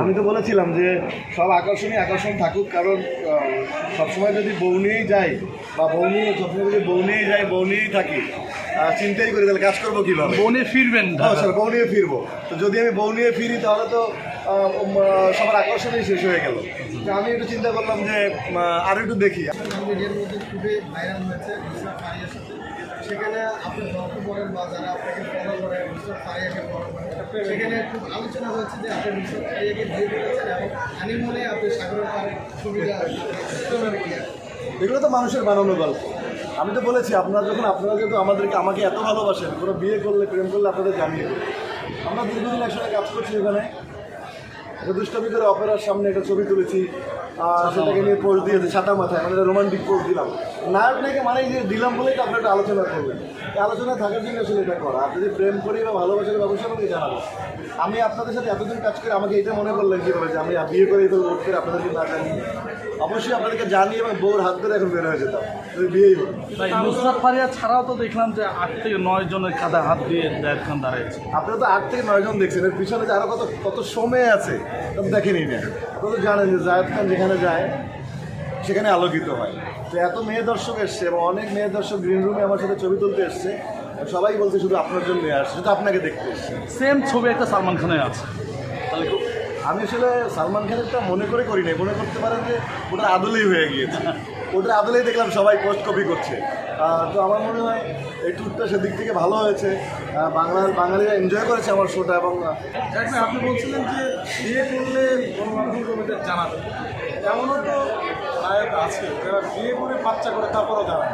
আমি তো বলেছিলাম যে সব আকর্ষণই আকর্ষণ থাকুক কারণ সবসময় যদি বউ নিয়েই যাই বা বউ নিয়ে সবসময় যদি বউ নিয়েই যাই বউ নিয়েই থাকি চিন্তাই করি তাহলে কাজ করব কীভাবে? বউ নিয়ে ফিরবেন স্যার বউ নিয়ে ফিরবো। তো যদি আমি বউ নিয়ে ফিরি তাহলে তো সবার আকর্ষণই শেষ হয়ে গেল। তো আমি একটু চিন্তা করলাম যে আহ, আরও একটু দেখি। মিডিয়ার মধ্যে খুবই ভাইরাল হয়েছে সেখানে আপনি গল্প করেন বা যারা আপনাকে ফলো করে নুসরাত ফারিয়াকে ফলো করেন, সেখানে খুব আলোচনা হচ্ছে যে আপনি নুসরাত ফারিয়াকে বিয়ে করেছেন এবং হানিমুনে আপনি সাগরের পারে সুবিধা এগুলো তো মানুষের বানানো গল্প। আমি তো বলেছি, আপনারা যখন, আপনারা যেহেতু আমাদেরকে, আমাকে এত ভালোবাসেন, কোনো বিয়ে করলে, প্রেম করলে আপনাদের জানিয়ে দেবো। আমরা দীর্ঘদিন একসাথে কাজ করছি ওখানে দুষ্টামি অপেরার সামনে একটা ছবি তুলেছি। সেটাকে নিয়ে পোস্ট দিয়েছে ছাতা মাথায়। মানে রোমান্টিক পোস্ট দিলাম। নায়ক নায়িকা মানে যে দিলাম বলেই তো আপনার একটা আলোচনা করবেন। এই আলোচনা থাকার জন্য আসলে এটা করা। আর যদি প্রেম করি বা ভালোবাসার ব্যবসা আমাকে জানাব। আমি আপনাদের সাথে এতদিন কাজ করে আমাকে এটা মনে করলেন কীভাবে যে আমি বিয়ে করে তো ভোট করে আপনাদেরকে না জানি অবশ্যই আপনাদেরকে জানিয়ে এবং বউর হাত ধরে এখন বের হয়ে যেতাম। যদি বিয়েই তাই নুসরাত ফারিয়া ছাড়াও তো দেখলাম যে আট থেকে নয় জনের কাঁধে হাত দিয়ে জায়দ খান দাঁড়িয়েছে আপনারা তো আট থেকে নয়জন দেখছেন। এর পিছনে যে আরও কত কত সময় আছে তো দেখেনি না। আপনারা তো জানেন যে জায়দ খান যেখানে যায় সেখানে আলোকিত হয়। তো এত মেয়ে দর্শক এসছে এবং অনেক মেয়ে দর্শক গ্রিন রুমে আমার সাথে ছবি তুলতে এসছে। সবাই বলছে শুধু আপনার জন্য আসছে শুধু আপনাকে দেখতে এসছে। সেম ছবি একটা সালমান খানের আছে। তাহলে আমি আসলে সালমান খানেরটা মনে করে করি নাই মনে করতে পারেন যে ওটা আদলেই হয়ে গিয়েছে। ওটা আদলেই দেখলাম সবাই পোস্ট কপি করছে। তো আমার মনে হয় এই ট্যুরটা সেদিক থেকে ভালো হয়েছে। বাংলার বাঙালিরা এনজয় করেছে আমার শোটা এবং আপনি বলছিলেন যে বিয়ে করলে গণমাধ্যম এমনও তো নায়ক আছে যারা বিয়ে করে বাচ্চা করে তারপরও জানায়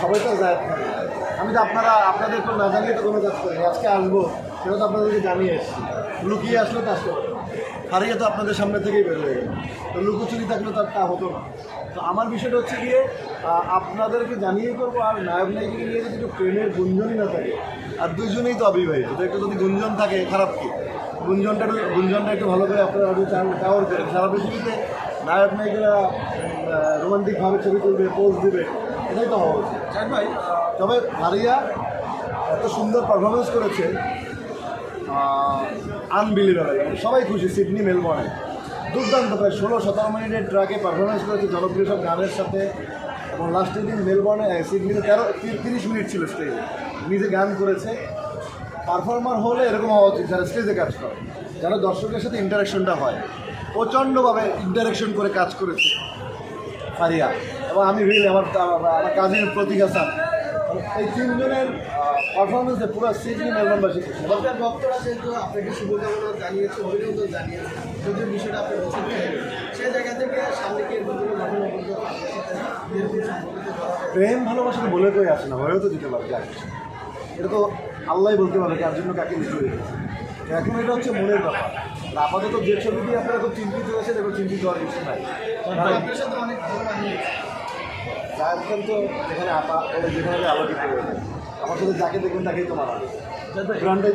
সবাই তো যায় আমি তো আপনারা আপনাদের তো না জানিয়ে তো কোনো কাজ করিনি। আজকে আসব সেটা তো আপনাদেরকে জানিয়ে এসেছি। লুকিয়ে আসলে তো পারে হারিয়ে তো আপনাদের সামনে থেকেই বের হয়ে গেল তো লুকোচুরি থাকলে তার তা হতো না। তো আমার বিষয়টা হচ্ছে গিয়ে আপনাদেরকে জানিয়ে করব আর নায়ক নায়িকাকে নিয়ে যদি একটু প্রেমের গুঞ্জনই না থাকে আর দুজনেই তো অবিবাহিত তো একটু যদি গুঞ্জন থাকে খারাপ কি? গুঞ্জনটা একটু গুঞ্জনটা একটু ভালো করে আপনারা একটু টাওয়ার করেন। সারা পৃথিবীতে নায়ক নায়িকারা রোমান্টিকভাবে ছবি তুলবে পোজ দেবে এটাই তো হওয়া উচিত। ভাই তবে ভারিয়া এত সুন্দর পারফরমেন্স করেছে আনবিলিভেবল সবাই খুশি সিডনি মেলবর্নে দুর্দান্ত প্রায় ষোলো সতেরো মিনিটের ট্রাকে পারফরমেন্স করেছে জনপ্রিয় সব গানের সাথে। এবং লাস্টের দিন মেলবর্নে সিডনিতে তেরো তিরিশ মিনিট ছিল স্টেজে নিজে গান করেছে। পারফর্মার হলে এরকম হওয়া উচিত, যারা স্টেজে কাজ করে। যারা দর্শকের সাথে ইন্টারাকশনটা হয়। প্রচণ্ডভাবে ইন্টারাকশন করে কাজ করেছে ফারিয়া। এবং আমি রিল আমার আমার কাজের প্রতীক এই তিনজনের পারফরমেন্সে পুরো সিডনি মেলবর্নবাসী আপনার ভক্তরা যেহেতু আপনাকে শুভকামনা জানিয়েছে অভিনন্দন জানিয়েছে যদিও বিষয়টা আপনি বলছেন সেই জায়গা থেকে সামনে কি? প্রেম ভালোবাসা বলে কই আসে না হয়েও তো দিতে পারে যাক এটা তো আল্লাহ বলতে পারে কার জন্য কাকে লিখে রেখেছে তো এখন এটা হচ্ছে মনের ব্যাপার। আপাতত যে ছবি দিয়ে আপনারা খুব চিন্তিত হয়েছেন এবং চিন্তিত হওয়ার কিছু নাই কারণ আপনার সাথে অনেক ভালো বানিয়েছে জায়দ খান তো এখানে আপা যেখানে হয়ে যায় আমার সাথে যাকে দেখবেন তাকেই তো মারা ব্রান্ডটাই